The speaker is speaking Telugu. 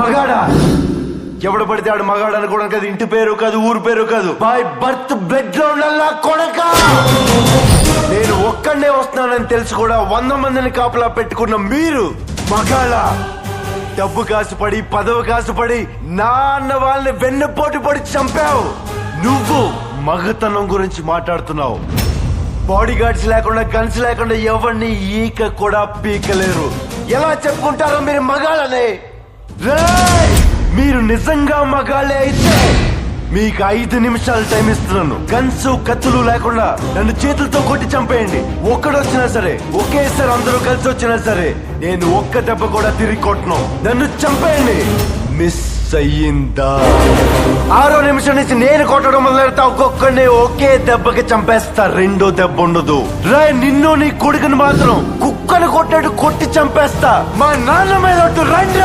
మగాడా? ఎవడు పడితే ఆడు మగాడు అనుకోవడం కాదు ఇంటి పేరు కాదు ఊరు పేరు కాదు. బై బర్త్ బెడ్లో ఉండాలా కొడక! నేను ఒక్కడే వస్తున్నానని తెలిసి కూడా వంద మందిని కాపలా పెట్టుకున్న మీరు మగాళ డబ్బు కాసుపడి పదవి కాసుపడి నా అన్న వాళ్ళని వెన్నుపోటు పడి చంపావు. నువ్వు మగతనం గురించి మాట్లాడుతున్నావు. బాడీ గార్డ్స్ లేకుండా గన్స్ లేకుండా ఎవరిని ఈక కూడా పీకలేరు. ఎలా చెప్పుకుంటారో మీరు మగాళ్ళనే? మీరు నిజంగా మగాళ్ళే అయితే మీకు ఐదు నిమిషాలు టైం ఇస్తున్నాను. గన్సు కత్తులు లేకుండా నన్ను చేతులతో కొట్టి చంపేయండి. ఒక్కడొచ్చినా సరే ఒకేసారి అందరూ కలిసి వచ్చినా సరే నేను ఒక్క దెబ్బ కూడా తిరిగి కొట్టను. నన్ను చంపేయండి. మిస్ అయ్యిందా? ఆరో నిమిషం నుంచి నేను కొట్టడం మొదలెడతా. ఒక్కొక్కడిని ఒకే దెబ్బకి చంపేస్తా. రెండో దెబ్బ ఉండదు. రే నిన్ను నీ కొడుకుని మాత్రం కుక్కను కొట్టాడు కొట్టి చంపేస్తా. మా నాన్న మీద ఒట్టు రండి